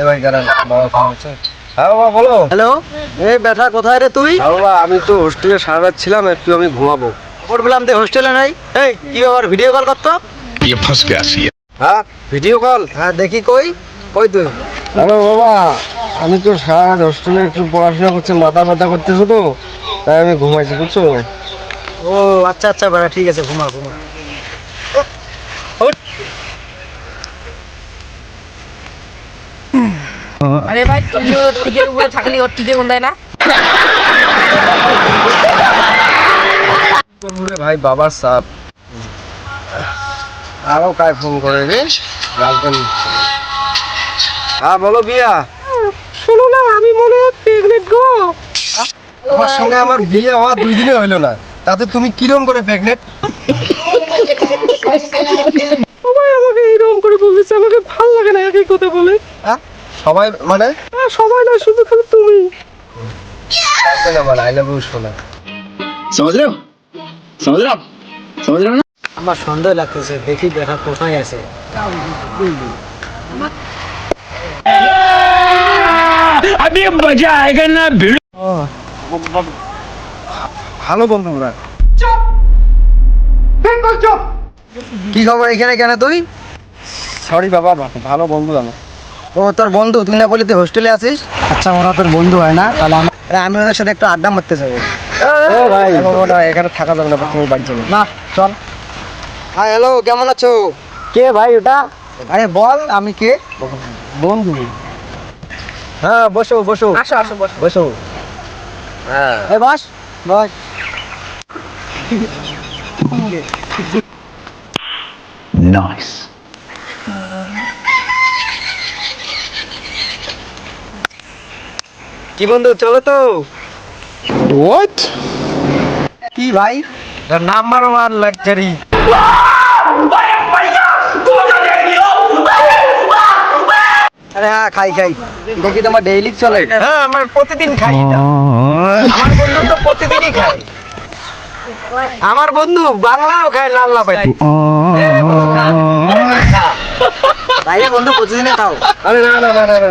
এবার বাবা ফোন হ্যাঁ বাবা বলো। হ্যালো? এই কোথায় রে তুই? হ্যাঁ, বাবা আমি তো হোস্টেলে একটু আমি ঘুমাবো। হোস্টেলে নাই। কি ভিডিও কল করতো? ভিডিও কল হ্যাঁ, হ্যাঁ দেখি কই। কই তুই? বাবা আমি তো হোস্টেলে একটু পড়াশোনা মাথা ব্যথা করতেছো তো তাই আমি ঘুমাইছি বুঝছ? ও আচ্ছা আচ্ছা বেড়া ঠিক আছে ঘুমা ঘুমা। আরে ভাই তুমি টিকের উপরে থাকলে ওর টিকে কোন না? ভাই বাবার সাপ। আরও কায় ফোন করে রে? গার্লফ্রেন্ড হ্যাঁ বলো বিয়া। শোনো না আমি মনে হয় প্রেগনেন্ট গো। আমার সঙ্গে আমার বিয়ে হওয়া দুই দিনে হইল না। তাতে তুমি কিরম করে প্রেগনেন্ট সবাই আমাকে এইরকম করে বলেছে আমাকে ভালো লাগে না একই কথা বলে। সবাই মানে? হ্যাঁ, সবাই না শুধু খালি তুমি। আই লাভ ইউ সোনা। না? আমার সন্দেহ লাগতেছে দেখি দেখা কোথায় আছে? আমি মজা আয়গা না ভিড় ভালো বল তোমরা কি খবর এখানে কেন তুই? সরি বাবা ভালো বন্ধু জানো। ও তোর বন্ধু তুই না বলি তুই হোস্টেলে আছিস? আচ্ছা ওরা তোর বন্ধু হয় না তাহলে আমি ওদের সাথে একটু আড্ডা মারতে যাব। ও ভাই। এখানে থাকা যাবে না তুমি বাড়ি না চল। হ্যাঁ হ্যালো কেমন আছো? কে ভাই ওটা? আরে বল আমি কে? বন্ধু। হ্যাঁ বসো বসো। আসো আসো বসো। বসো। হ্যাঁ। বস বস। নাইস কি বন্ধু চলো তো। হোয়াট কি ভাই? নাম্বার ওয়ান লাক্সারি আরে হ্যাঁ, খাই খাই। দেখি তোমার ডেইলি চলে? হ্যাঁ আমার প্রতিদিন খাই। আমার বন্ধু তো প্রতিদিনই আমার বন্ধু বাংলাও খায় লাল লাফাই ভাই বন্ধু প্রতিদিনই খাও। আরে না না না না।